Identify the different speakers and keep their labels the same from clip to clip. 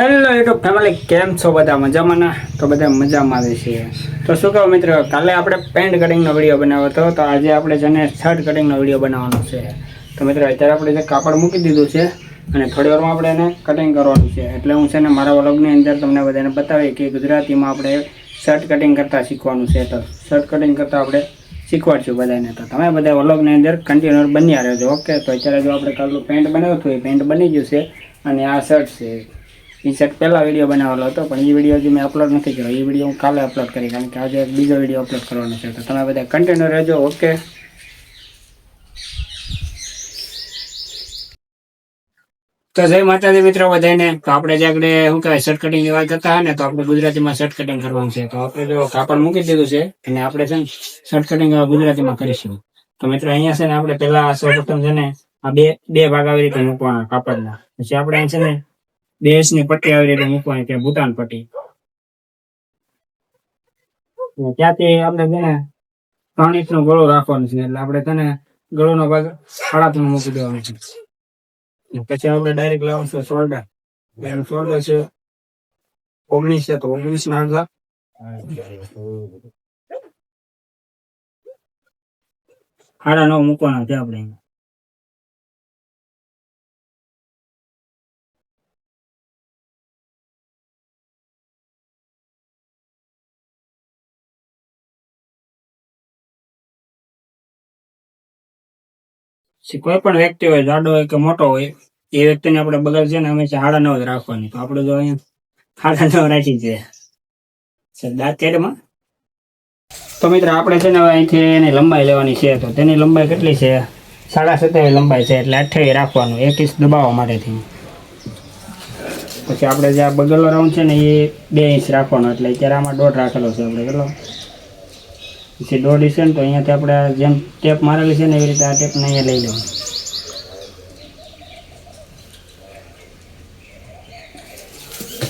Speaker 1: Hello YouTube family કેમ છો બધા? મજામાં ના? તો બધા મજામાં જ છે. તો શું કહો મિત્રો, કાલે આપણે પેન્ટ કટિંગનો વીડિયો બનાવ્યો હતો, તો આજે આપણે જેને શર્ટ કટિંગનો વીડિયો બનાવવાનો છે. તો મિત્રો, અત્યારે આપણે જે કાપડ મૂકી દીધું છે, અને થોડી વારમાં આપણે એને કટિંગ કરવાનું છે. એટલે હું છે ને મારા વ્લોગની અંદર તમને બધાને બતાવી કે ગુજરાતીમાં આપણે શર્ટ કટિંગ કરતાં શીખવાનું છે. તો શર્ટ કટિંગ કરતાં આપણે શીખવાડશું બધાને. તો તમે બધા વ્લોગની અંદર કન્ટિન્યુ બન્યા રહેજો ઓકે તો અત્યારે જો આપણે કાલનું પેન્ટ બનાવ્યું હતું, એ પેન્ટ બની ગયું છે, અને આ શર્ટ છે. શર્ટ પહેલા વીડિયો બનાવેલો હતો, પણ એ વીડિયો હજી મેં અપલોડ નથી કર્યો. એ વીડિયો હું કાલે અપલોડ કરી કારણ કે આજે બીજો વીડિયો અપલોડ કરવાનો છે. તો તમે બધા કન્ટિન્યુ રહેજો ઓકે તો જય માતાજી મિત્રો બધાને. તો આપણે જે આગળ શું કહેવાય શર્ટ કટિંગની વાત કરતા હોય ને, તો આપણે ગુજરાતીમાં શર્ટ કટિંગ કરવાનું છે. તો આપણે જો કાપડ મૂકી દીધું છે અને આપણે છે ને શર્ટ કટિંગ ગુજરાતીમાં કરીશું. તો મિત્રો અહીંયા છે ને આપણે પેલા સૌપ્રથમ છે ને, આ બે બે ભાગ આવી રીતે મૂકવાના કાપડના. પછી આપણે અહીં છે ને દેશની પટ્ટી આવી રીતે મૂકવાની કે ભૂટાન પટ્ટી. ત્યાંથી આપણે છે ને ત્રણ ઇંચ નો ગળો રાખવાનો છે, એટલે આપણે તને ગળો નો ભાગ સાડા ત્રણ મૂકી દેવાનો છે. પછી આપણે ડાયરેક્ટ લાવવાનું છે શોલ્ડર એનું છે ઓગણીસ છે, તો ઓગણીસ ના આગળ સાડા નવ મૂકવાના છે આપણે. કોઈ પણ વ્યક્તિ હોય, જાડો હોય કે મોટો હોય, એ વ્યક્તિને આપણે બગલ છે ને હંમેશા હાડા નવ જ રાખવાની. તો આપણે જો અહીંયા હાડા નવ રાખી છે. દાંત કેડમાં તો મિત્ર, આપણે છે ને અહીંથી એની લંબાઈ લેવાની છે. તો તેની લંબાઈ કેટલી છે? સાડા સત્યાવીસ લંબાઈ છે, એટલે અઠ્યાવીસ રાખવાનું. એક ઇંચ દબાવવા માટેથી. પછી આપણે જે આ બગલો રાઉન્ડ છે ને, એ બે ઇંચ રાખવાનો. એટલે અત્યારે આમાં દોઢ રાખેલો છે આપણે, કેટલો? પછી દોઢ છે ને તો અહીંયાથી આપણે જેમ ટેપ મારેલી છે ને એવી રીતે આ ટેપને અહીંયા લઈ લેવાનું.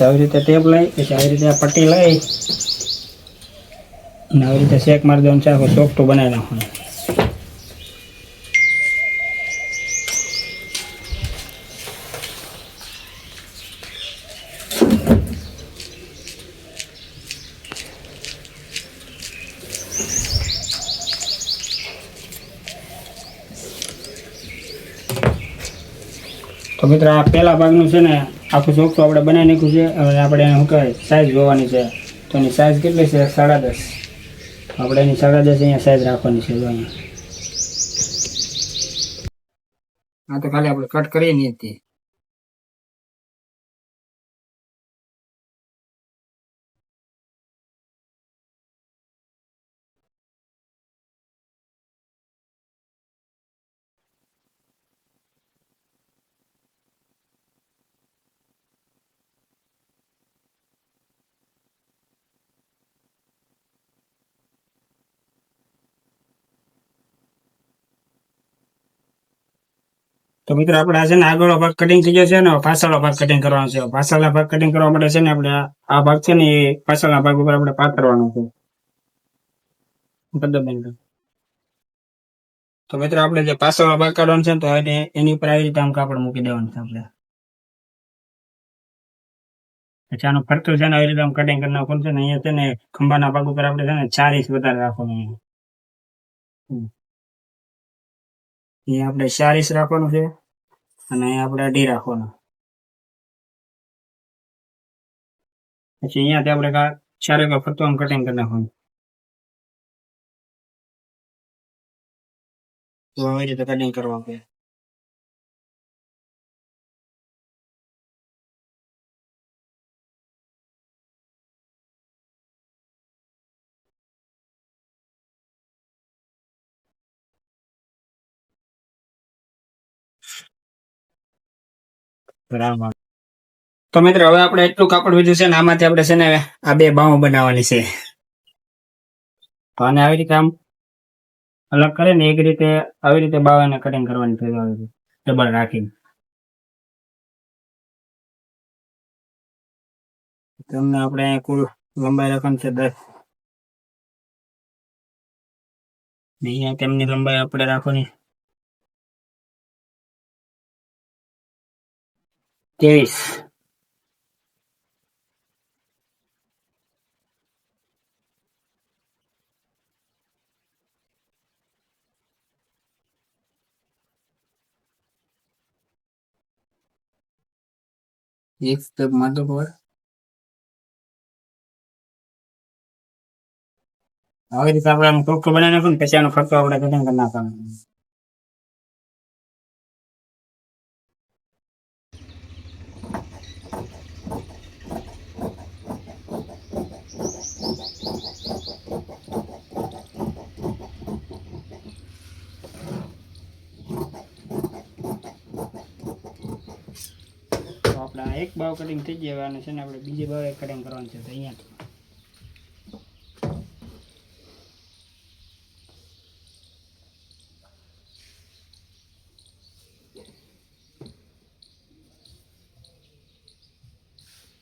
Speaker 1: આવી રીતે ટેપ લઈ, પછી આવી રીતે પટ્ટી લઈ, અને આવી રીતે શેક મારી દેવાનું છે, આખું સોફ્ટ બનાવી નાખવાનું. તો મિત્ર, આ પહેલા ભાગનું છે ને, આખું ચોખ્ખું આપણે બનાવી નાખ્યું છે. હવે આપણે એને શું કહેવાય સાઇઝ જોવાની છે. તો એની સાઇઝ કેટલી છે? સાડા દસ. આપણે એની સાડા દસ અહીંયા સાઇઝ રાખવાની છે, જો અહીંયા. હા તો ખાલી આપણે કટ કરીએ નહીં હતી તો મિત્રો આપણે આ છે ને આગળનો ભાગ કટિંગ થઈ ગયો છે ને પાછળનો ભાગ કટિંગ કરવાનો છે. પાછળના ભાગ કટિંગ કરવા માટે છે ને આપણે આ- ભાગ છે ને એ પાછળના ભાગ ઉપર આપણે પાથરવાનો છે. તો મિત્રો આપણે જે પાછળનો ભાગ કાઢવાનો છે તો એને- એની ઉપર આવી રીતે આમ કાપડ મૂકી દેવાનું છે આપણે. પછી આનું ફરતું છે ને આવી રીતે આમ કટિંગ કરી નાખવાનું છે ને અહીંયા છે ને ખંભાના ભાગ ઉપર આપણે છે ને ચાર વધારે રાખવાનું. અહીંયા આપણે ચાર ઇંચ રાખવાનું છે. અને આપણે અઢી રાખવાના. પછી અહીંયાથી આપણે ચારે ફરતું આમ કટિંગ કરી નાખવાનું. તો આવી રીતે કટિંગ કરવા છે. બરાબર. તો મિત્રો, હવે આપણે એટલું કાપડ વીધું છે ને, આમાંથી આપણે છે ને, આ બે બાહો બનાવવાની છે. તો આને આવી રીતે આમ અલગ કરે ને, એક રીતે આવી રીતે બાવાને કટિંગ કરવાની થઈ આવી ડબલ રાખીને. તમને આપણે અહીંયા કુલ લંબાઈ રાખવાની છે દસ. અહીંયા તેમની લંબાઈ આપણે રાખવાની ત્રેવીસ એક સ્ટેપ માટે હવે આવી રીતે આપણે આમ ટોટકો બનાવી નાખું ને પછી આનો ફરતો આપણે કટિંગ કરી નાખવાનું આપણે એક બાવ કટિંગ થઈ જાય અને છે ને આપણે બીજે બાવ કટિંગ કરવાનું છે તો અહીંયાથી.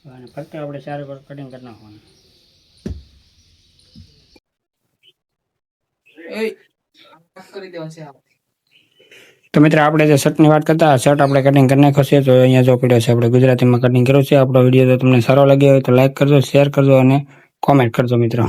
Speaker 1: અને ફક્ત આપણે ચાર પર કટિંગ કરી નાખવાનું. તો મિત્ર, આપણે જે શર્ટની વાત કરતા શર્ટ આપણે કટિંગ કરી નાખ્યો તો અહીંયા જો પડ્યો છે, આપણે ગુજરાતીમાં કટિંગ કર્યો છે. આપણો વીડિયો તમને સારો લાગ્યો હોય તો લાઈક કરજો શેર કરજો અને કોમેન્ટ કરજો મિત્રો.